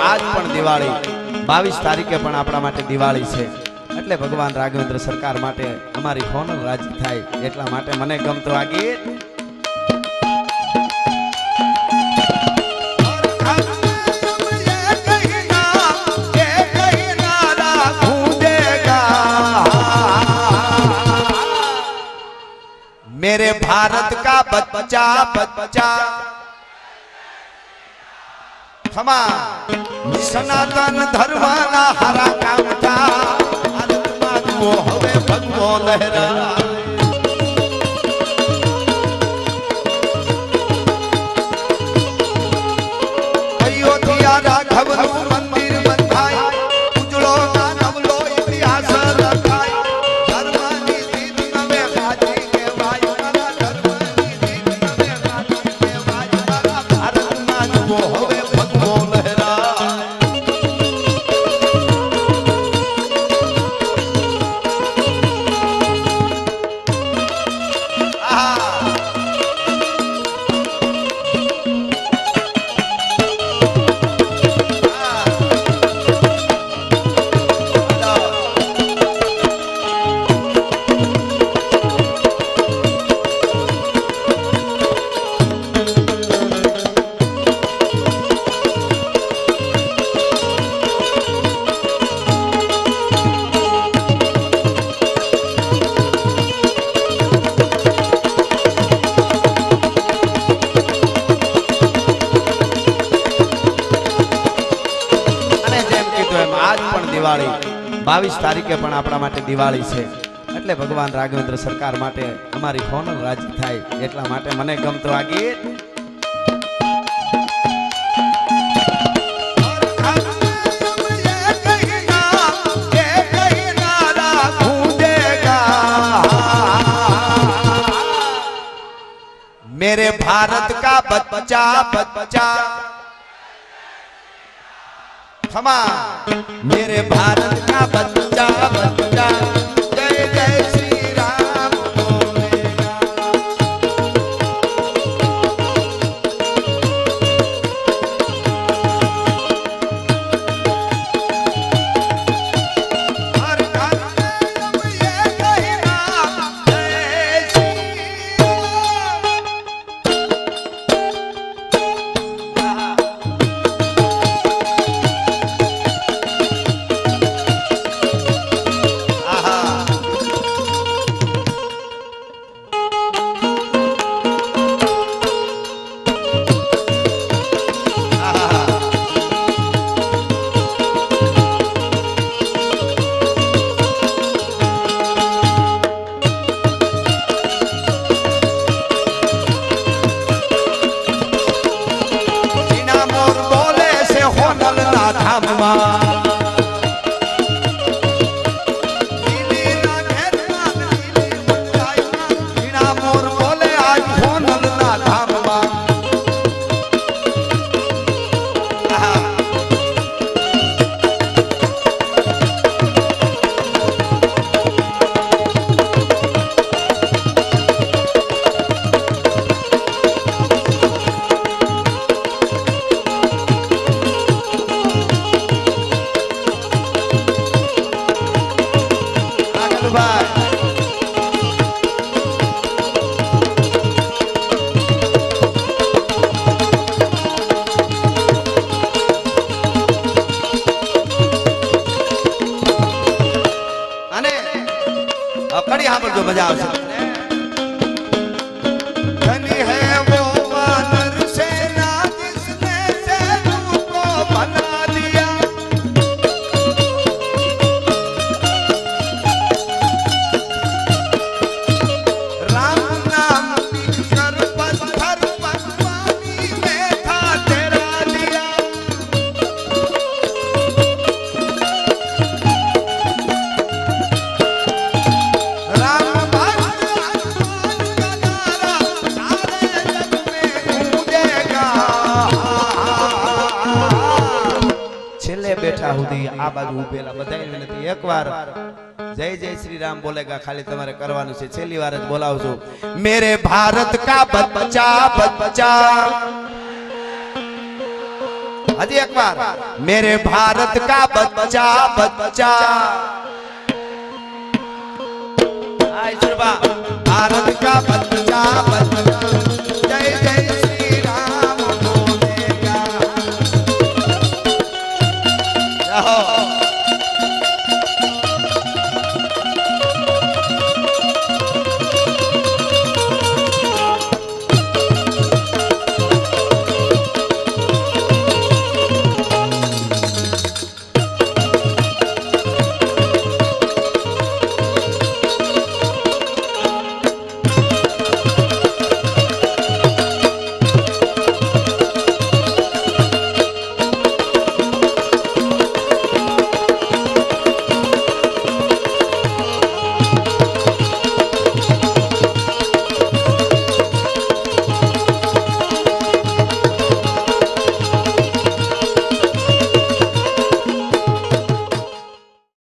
આજ પણ દિવાળી બાવીસ તારીખે પણ આપણા માટે દિવાળી છે એટલે ભગવાન રાઘવેન્દ્ર સરકાર માટે અમારી હોનર રાજી થાય એટલા માટે મને ગમતું આ ગીત मेरे भारत का बच्चा बच्चा क्षमा સનાતન ધર્મના હારા કામ થા હવે ભગવો દિવાળી બાવીસ તારીખે પણ આપણા માટે દિવાળી છે એટલે ભગવાન રાઘવેન્દ્ર સરકાર માટે અમારી હોનર રાજી થાય એટલા માટે મને ગમતું આ ગીત मेरे भारत का बच्चा बच्चा क्षमा मेरे भारत আমার આગળભાઈ અને અકડી સાંભળજો મજા આવશે. બેઠા સુધી આ બાજુ ઉભેલા. બધાય વિનંતી, એકવાર જય જય શ્રી રામ બોલેગા, ખાલી તમારે કરવાનું છે. છેલ્લી વાર જ બોલાવજો. મેરે ભારત કા બચ્ચા બચ્ચા. હજી એકવાર. મેરે ભારત કા બચ્ચા બચ્ચા. ભારત કા બચ્ચા બચ્ચા.